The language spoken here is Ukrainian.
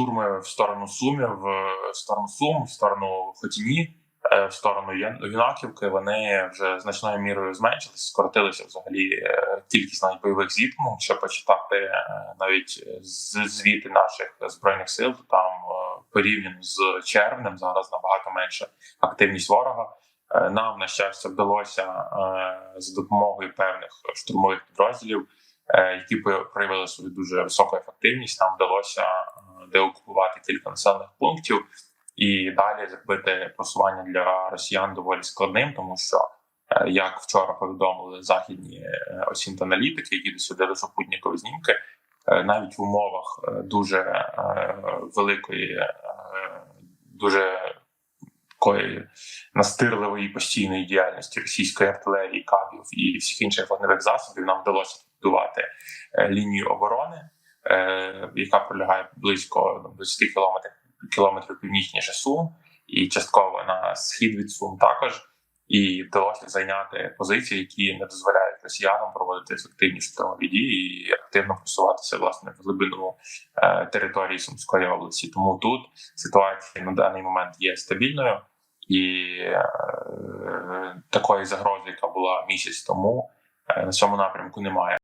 штурми в сторону Сумів, в сторону Сум, в сторону Хотіні, е, в сторону Юнаківки. Вони вже значною мірою зменшилися, скоротилися взагалі е, кількість навіть бойових зіткнень. Якщо почитати е, навіть звіти наших збройних сил, то там е, порівняно з червнем зараз набагато менша активність ворога. Е, Нам на щастя вдалося е, за допомогою певних штурмових підрозділів, е, які проявили свою дуже високу ефективність. Нам вдалося е, деокупувати кілька населених пунктів. І далі зробити просування для росіян доволі складним, тому що е, як вчора повідомили західні е, оцінт-аналітики, які дослідили супутникові знімки, е, навіть в умовах дуже великої, дуже такої настирливої постійної діяльності російської артилерії, кабів і всіх інших вогневих засобів нам вдалося будувати лінію оборони, яка пролягає близько ну, 20 кілометрів кілометрів північніше Сум, і частково на схід від Сум також. І вдалося зайняти позиції, які не дозволяють росіянам проводити ефективні штурмові дії і активно просуватися власне в глибину е, території Сумської області. Тому тут ситуація на даний момент є стабільною, і е, такої загрози, яка була місяць тому, е, на цьому напрямку немає.